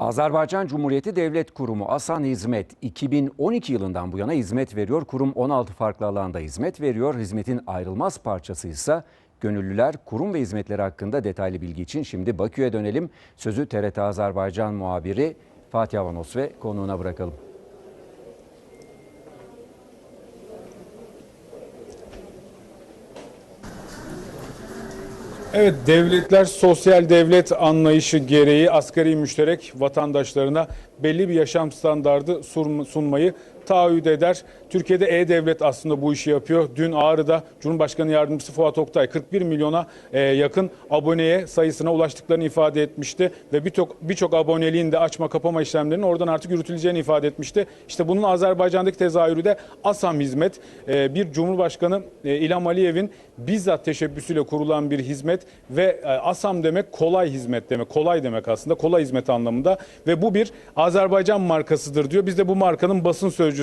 Azerbaycan Cumhuriyeti Devlet Kurumu Asan Hizmet 2012 yılından bu yana hizmet veriyor. Kurum 16 farklı alanda hizmet veriyor. Hizmetin ayrılmaz parçası ise gönüllüler kurum ve hizmetleri hakkında detaylı bilgi için şimdi Bakü'ye dönelim. Sözü TRT Azerbaycan muhabiri Fatih Avanos ve konuğuna bırakalım. Evet devletler sosyal devlet anlayışı gereği asgari müşterek vatandaşlarına belli bir yaşam standardı sun- sunmayı taahhüt eder. Türkiye'de E-Devlet aslında bu işi yapıyor. Dün Ağrı'da Cumhurbaşkanı Yardımcısı Fuat Oktay 41 milyona e, yakın aboneye sayısına ulaştıklarını ifade etmişti. Ve birçok birçok aboneliğin de açma kapama işlemlerinin oradan artık yürütüleceğini ifade etmişti. İşte bunun Azerbaycan'daki tezahürü de ASAM Hizmet. E, bir Cumhurbaşkanı e, İlham Aliyev'in bizzat teşebbüsüyle kurulan bir hizmet ve ASAM demek kolay hizmet demek. Kolay demek aslında. Kolay hizmet anlamında ve bu bir Azerbaycan markasıdır diyor. Biz de bu markanın basın sözcüsü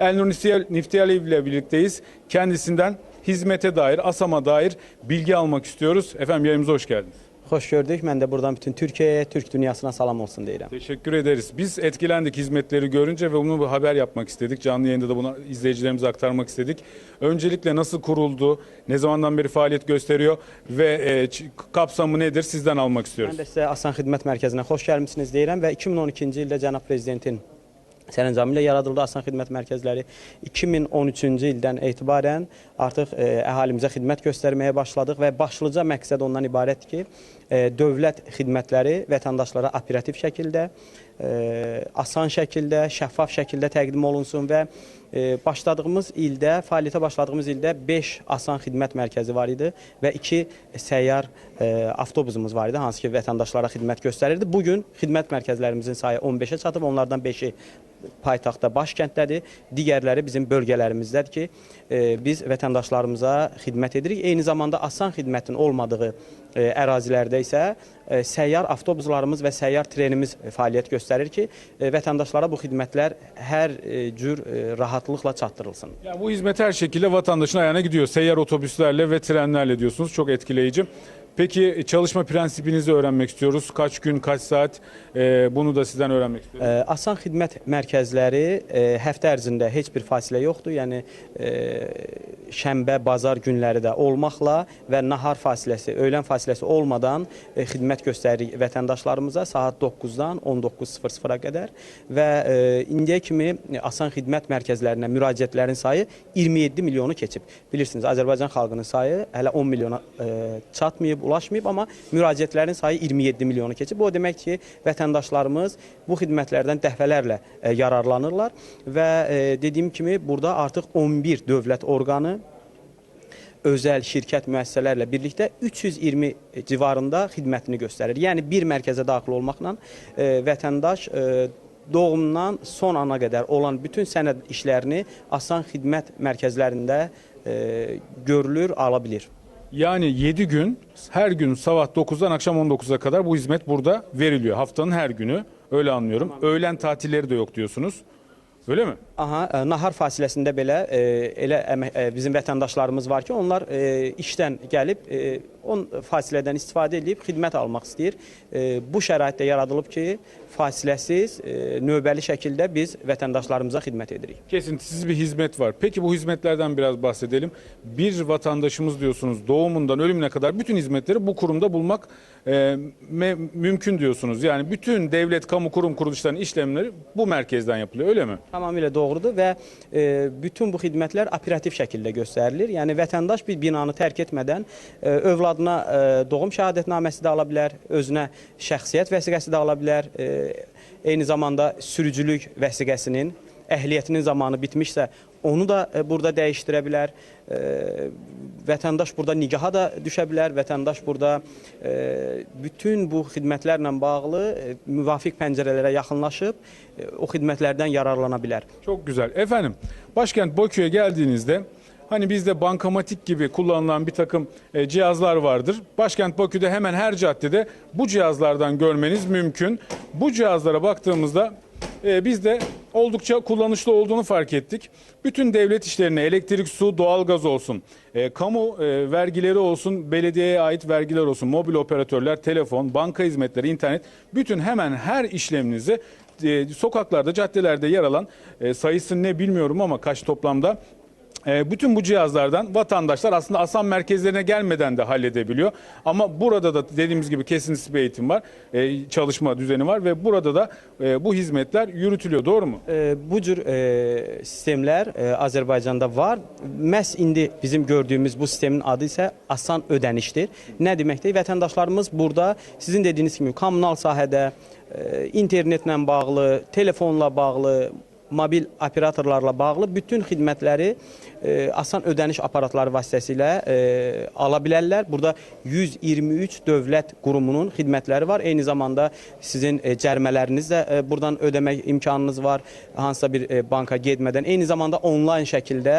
Elnur Niftiyaliyev ile birlikteyiz. Kendisinden hizmete dair, ASAM'a dair bilgi almak istiyoruz. Efendim yayınımıza hoş geldiniz. Xoş gördük. Mən də buradan bütün Türkiyəyə, Türk dünyasına salam olsun deyirəm. Teşekkür ederiz. Biz etkilendik hizmetleri görünce ve bunu bir haber yapmak istedik. Canlı yayında da bunu izleyicilerimize aktarmak istedik. Öncelikle nasıl kuruldu, ne zamandan beri faaliyet gösteriyor ve e, kapsamı nedir sizden almak istiyoruz. Mən də sizə Asan Xidmət Mərkəzinə xoş gəlmisiniz deyirəm və 2012-ci ildə cənab prezidentin sərəncamı ilə yaradıldı Asan Xidmət Mərkəzləri. 2013-cü ildən etibarən artıq e, əhalimizə xidmət göstərməyə başladıq və başlıca məqsəd ondan ibarətdir ki, e, dövlət xidmətləri vətəndaşlara operativ şəkildə, e, asan şəkildə, şəffaf şəkildə təqdim olunsun və başladığımız ildə, fəaliyyətə başladığımız ildə 5 asan xidmət mərkəzi var idi və 2 səyyar e, avtobusumuz var idi, hansı ki vətəndaşlara xidmət göstərirdi. Bu gün xidmət mərkəzlərimizin sayı 15-ə çatıb, onlardan 5-i paytaxtda, başkənddədir. Digərləri bizim bölgələrimizdədir ki, e, biz vətəndaşlarımıza xidmət edirik. Eyni zamanda asan xidmətin olmadığı e, ərazilərdə isə səyyar avtobuslarımız və səyyar trenimiz fəaliyyət göstərir ki, e, vətəndaşlara bu xidmətlər hər e, cür e, rahatlıqla çatdırılsın. Ya bu hizmet her şekilde vatandaşın ayağına gidiyor. Seyyar otobüslerle ve trenlerle diyorsunuz. Çok etkileyici. Peki çalışma prensibinizi öğrenmek istiyoruz. Kaç gün, kaç saat? Ee, bunu da sizden öğrenmek istiyorum. E, Asan xidmət mərkəzləri e, həftə ərzində heç bir fasilə yoxdur. Yəni e, şənbə, bazar günləri də olmaqla və nahar fasiləsi, öğlən fasiləsi olmadan e, xidmət göstəririk vətəndaşlarımıza saat 9-dan 19:00-a qədər və e, indiyə kimi Asan xidmət mərkəzlərinə müraciətlərin sayı 27 milyonu keçib. Bilirsiniz, Azərbaycan xalqının sayı hələ 10 milyona e, çatmayıb, ulaşmayıb, amma müraciətlərin sayı 27 milyonu keçib. Bu o demək ki, vətəndaşlarımız bu xidmətlərdən dəfələrlə e, yararlanırlar və e, dediyim kimi burada artıq 11 dövlət orqanı özəl şirkət müəssisələrlə birlikdə 320 civarında xidmətini göstərir. Yəni bir mərkəzə daxil olmaqla e, vətəndaş e, doğumdan son ana qədər olan bütün sənəd işlərini asan xidmət mərkəzlərində e, görülür, ala bilir. Yani 7 gün, her gün sabah 9'dan akşam 19'a kadar bu hizmet burada veriliyor. Haftanın her günü. Öyle anlıyorum. Öğlen tatilleri de yok diyorsunuz. Öyle mi? Aha, e, nahar fasiləsində belə e, elə əmək, e, bizim vətəndaşlarımız var ki, onlar e, işdən gəlib e, on fasilədən istifadə edib xidmət almaq istəyir. E, bu şəraitdə yaradılıb ki, fasiləsiz, e, növbəli şəkildə biz vətəndaşlarımıza xidmət edirik. Kesintisiz bir hizmet var. Peki bu hizmetlerden biraz bahsedelim. Bir vatandaşımız diyorsunuz doğumundan ölümüne kadar bütün hizmetleri bu kurumda bulmak e, me- mümkün diyorsunuz. Yani bütün devlet, kamu kurum kuruluşlarının işlemleri bu merkezden yapılıyor öyle mi? Tamamilə doğrudur və e, bütün bu xidmətlər operativ şəkildə göstərilir. Yəni vətəndaş bir binanı tərk etmədən e, övladına e, doğum şəhadətnaməsi də ala bilər, özünə şəxsiyyət vəsiqəsi də ala bilər. E, eyni zamanda sürücülük vəsiqəsinin əhliyyətinin zamanı bitmişsə, onu da e, burada dəyişdirə bilər. E, vətəndaş burada nigaha da düşə bilər. Vətəndaş burada e, bütün bu xidmətlərlə bağlı e, müvafiq pəncərələrə yaxınlaşıb o xidmətlərdən yararlana bilər. Çok güzel. Efendim başkent Bakü'ye geldiğinizde hani bizde bankamatik gibi kullanılan bir takım e, cihazlar vardır. Başkent Bakü'de hemen her caddede bu cihazlardan görmeniz mümkün. Bu cihazlara baktığımızda e, bizde oldukça kullanışlı olduğunu fark ettik. Bütün devlet işlerine elektrik, su, doğalgaz olsun, e, kamu e, vergileri olsun, belediyeye ait vergiler olsun, mobil operatörler, telefon, banka hizmetleri, internet bütün hemen her işleminizi e, sokaklarda, caddelerde yer alan e, sayısı ne bilmiyorum ama kaç toplamda bütün bu cihazlardan vatandaşlar aslında ASAM merkezlerine gelmeden de halledebiliyor. Ama burada da dediğimiz gibi kesintisiz bir eğitim var, e, çalışma düzeni var ve burada da e, bu hizmetler yürütülüyor. Doğru mu? E, bu cür e, sistemler Azərbaycanda var. Məhz indi bizim gördüyümüz bu sistemin adı isə asan ödənişdir. Nə deməkdir? Vətəndaşlarımız burada sizin dediyiniz kimi kommunal sahədə internetlə bağlı, telefonla bağlı, mobil operatorlarla bağlı bütün xidmətləri e, asan ödəniş aparatları vasitəsilə e, ala bilərlər. Burada 123 dövlət qurumunun xidmətləri var. Eyni zamanda sizin e, cərimələriniz də e, buradan ödəmək imkanınız var. Hansısa bir e, banka getmədən. Eyni zamanda onlayn şəkildə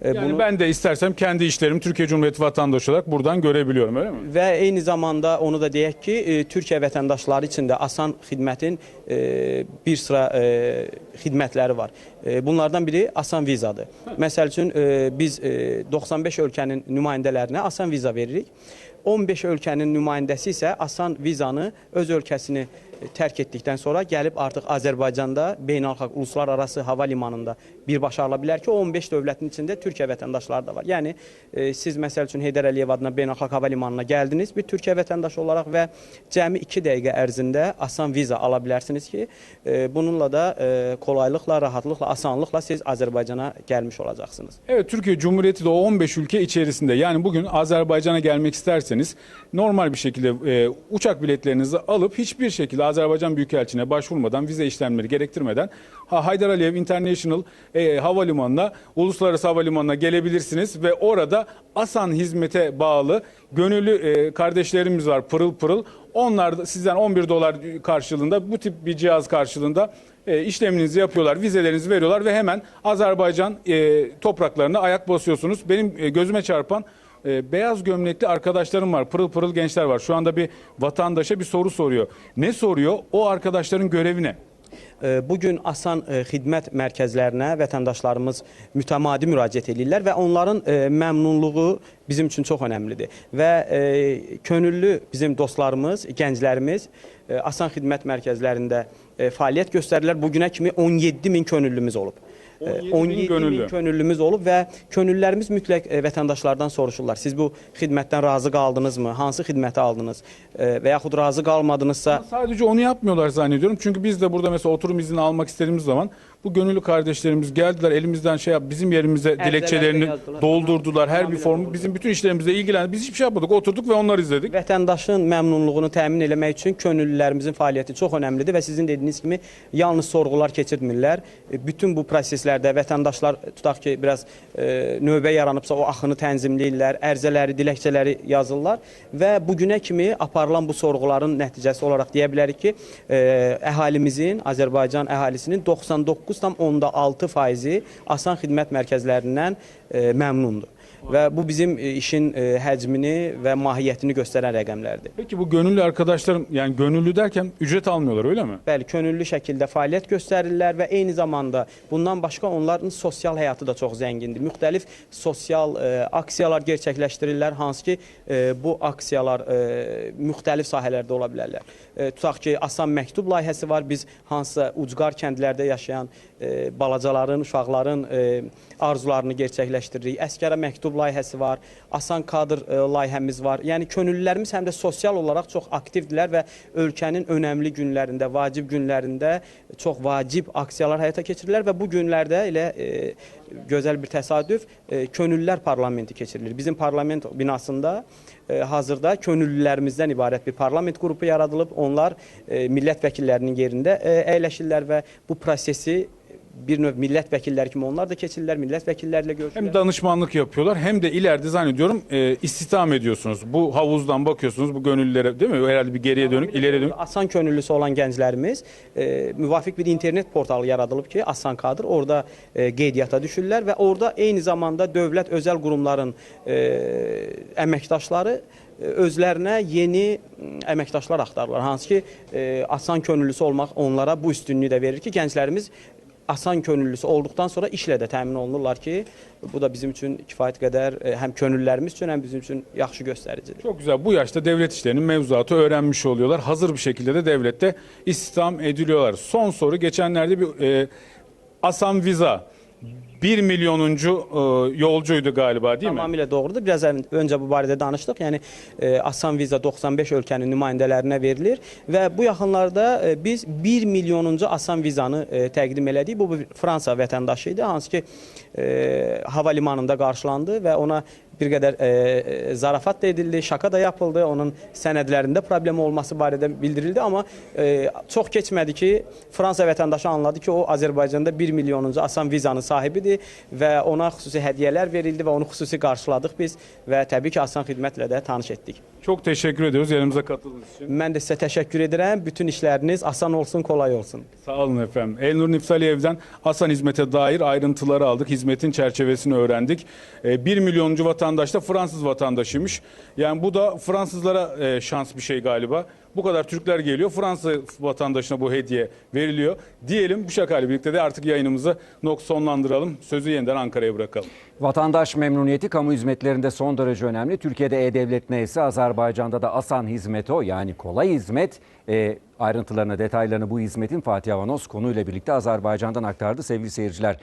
e, Yani bunu ben de istersem kendi işlerimi Türkiye Cumhuriyeti vatandaşı olarak buradan görebiliyorum öyle mi? Və eyni zamanda onu da deyək ki, e, Türkiyə vətəndaşları üçün də asan xidmətin e, bir sıra e, xidmətləri var. E, bunlardan biri asan vizadır. Məsəl üçün e, biz e, 95 ölkənin nümayəndələrinə asan viza veririk. 15 ölkənin nümayəndəsi isə asan vizanı öz ölkəsini e, tərk etdikdən sonra gəlib artıq Azərbaycanda beynəlxalq uluslararası hava limanında birbaşa ala bilər ki, o 15 dövlətin içində Türkiyə vətəndaşları da var. Yəni e, siz məsəl üçün Heydər Əliyev adına beynəlxalq hava limanına gəldiniz bir Türkiyə vətəndaşı olaraq və cəmi 2 dəqiqə ərzində asan viza ala bilərsiniz ki, e, bununla da e, kolaylıqla, rahatlıqla, asanlıqla siz Azərbaycana gəlmiş olacaqsınız. Evet Türkiye Cumhuriyeti de o 15 ülke içerisinde. Yani bugün Azerbaycan'a gelmek isterseniz normal bir şekilde e, uçak biletlerinizi alıp hiçbir şekilde Azerbaycan Büyükelçiliğine başvurmadan vize işlemleri gerektirmeden ha, Haydar Aliyev International e, Havalimanı'na uluslararası havalimanına gelebilirsiniz ve orada ASAN hizmete bağlı gönüllü e, kardeşlerimiz var pırıl pırıl. Onlar da sizden 11 dolar karşılığında bu tip bir cihaz karşılığında e, işleminizi yapıyorlar, vizelerinizi veriyorlar ve hemen Azerbaycan e, topraklarına ayak basıyorsunuz. Benim e, gözüme çarpan e, beyaz gömlekli arkadaşlarım var, pırıl pırıl gençler var. Şu anda bir vatandaşa bir soru soruyor. Ne soruyor? O arkadaşların görevi ne? E, Bu gün asan e, xidmət mərkəzlərinə vətəndaşlarımız mütəmadi müraciət edirlər və onların e, məmnunluğu bizim üçün çox önəmlidir. Və e, könüllü bizim dostlarımız, gənclərimiz asan xidmət mərkəzlərində fəaliyyət göstərirlər. Bu günə kimi 17 min könüllümüz olub. E, 17 min 17 könüllü. min könüllümüz olub və könüllülərimiz mütləq e, vətəndaşlardan soruşurlar. Siz bu xidmətdən razı qaldınızmı? Hansı xidməti aldınız? E, Və yaxud razı qalmadınızsa Sadece onu yapmıyorlar zannediyorum. Çünkü biz de burada mesela oturum izni almak istediğimiz zaman bu gönüllü kardeşlerimiz geldiler elimizden şey yap bizim yerimize dilekçelerini yazdılar. doldurdular. Her bir formu bizim bütün işlerimizle ilgilendi. Biz hiçbir şey yapmadık. Oturduk ve onları izledik. Vətəndaşın məmnunluğunu təmin etmək üçün könüllülərimizin fəaliyyəti çox önəmlidir və sizin dediyiniz kimi yalnız sorğular keçirtmirlər. E, Bütün bu proseslərdə vətəndaşlar tutaq ki, biraz e, növbə yaranıbsa o axını tənzimləyirlər, ərizələri, diləkçələri yazırlar və bu günə kimi aparılan bu sorğuların nəticəsi olaraq deyə bilərik ki, e, əhalimizin, Azərbaycan əhalisinin 99,6 faizi asan xidmət mərkəzlərindən e, məmnundur. Və bu bizim e, işin e, həcmini və mahiyyətini göstərən rəqəmlərdir. Peki bu gönüllü arkadaşlarım yani gönüllü derken ücret almıyorlar öyle mi? Bəli, könüllü şəkildə fəaliyyət göstərirlər və eyni zamanda bundan başqa onların sosial həyatı da çox zəngindir. Müxtəlif sosial e, aksiyalar gerçəkləşdirirlər, hansı ki e, bu aksiyalar e, müxtəlif sahələrdə ola bilərlər. E, tutaq ki, asan məktub layihəsi var. Biz hansısa ucqar kəndlərdə yaşayan balacaların, uşaqların e, arzularını gerçəkləşdiririk. Əskərə məktub layihəsi var. Asan kadr e, layihəmiz var. Yəni könüllülərimiz həm də sosial olaraq çox aktivdirlər və ölkənin önəmli günlərində, vacib günlərində çox vacib aksiyalar həyata keçirirlər və bu günlərdə elə e, gözəl bir təsadüf e, könüllülər parlamenti keçirilir. Bizim parlament binasında e, hazırda könüllülərimizdən ibarət bir parlament qrupu yaradılıb. Onlar e, millət vəkillərinin yerində e, əyləşirlər və bu prosesi bir növ millət vəkilləri kimi onlar da keçirlər, millət vəkillərlə görüşürlər. Hem danışmanlık yapıyorlar hem de ileride zannediyorum e, istihdam ediyorsunuz. Bu havuzdan bakıyorsunuz bu gönüllülere değil mi? Herhalde bir geriye dönük, ileri dönük. Asan könüllüsü olan gənclərimiz e, müvafiq bir internet portalı yaradılıb ki, Asan kadr orada e, qeydiyyata düşürlər və orada eyni zamanda dövlət özəl qurumların e, əməkdaşları e, özlərinə yeni əməkdaşlar axtarırlar. Hansı ki, e, asan könüllüsü olmaq onlara bu üstünlüyü də verir ki, gənclərimiz asan könüllüsü olduqdan sonra işlə də təmin olunurlar ki, bu da bizim üçün kifayət qədər e, həm könüllərimiz üçün, həm bizim üçün yaxşı göstəricidir. Çok güzel. Bu yaşta devlet işlerinin mevzuatı öğrenmiş oluyorlar. Hazır bir şekilde de devlette istihdam ediliyorlar. Son soru. Geçenlerde bir e, Asan Viza 1 milyonuncu e, yolcuydu galiba değil mi? Tamamilə doğrudur. Biraz öncə bu barədə danışdıq. Yəni e, asan viza 95 ölkənin nümayəndələrinə verilir və bu yaxınlarda e, biz 1 milyonuncu asan vizanı e, təqdim elədik. Bu Fransa vətəndaşı idi, hansı ki e, hava limanında qarşılandı və ona bir qədər e, e, zarafat da edildi, şaka da yapıldı. Onun sənədlərində problem olması barədə bildirildi, amma e, çox keçmədi ki, Fransa vətəndaşı anladı ki, o Azərbaycanda 1 milyonuncu asan vizanın sahibidir və ona xüsusi hədiyyələr verildi və onu xüsusi qarşıladıq biz və təbii ki, asan xidmətlə də tanış etdik. Çok teşekkür ediyoruz yanımıza katıldığınız için. Mən də sizə təşəkkür edirəm. Bütün işləriniz asan olsun, kolay olsun. Sağ olun efendim. Elnur Niftaliyev'den Asan Hizmet'e dair ayrıntıları aldık. Hizmetin çerçevesini öğrendik. 1 milyoncu vatandaş da Fransız vatandaşıymış. Yani bu da Fransızlara e, şans bir şey galiba. Bu kadar Türkler geliyor. Fransız vatandaşına bu hediye veriliyor. Diyelim bu şakayla birlikte de artık yayınımızı nok sonlandıralım. Sözü yeniden Ankara'ya bırakalım. Vatandaş memnuniyeti kamu hizmetlerinde son derece önemli. Türkiye'de E-Devlet neyse Azerbaycan'da da Asan hizmeti o yani kolay hizmet. E, ayrıntılarını, detaylarını bu hizmetin Fatih Avanos konuyla birlikte Azerbaycan'dan aktardı sevgili seyirciler.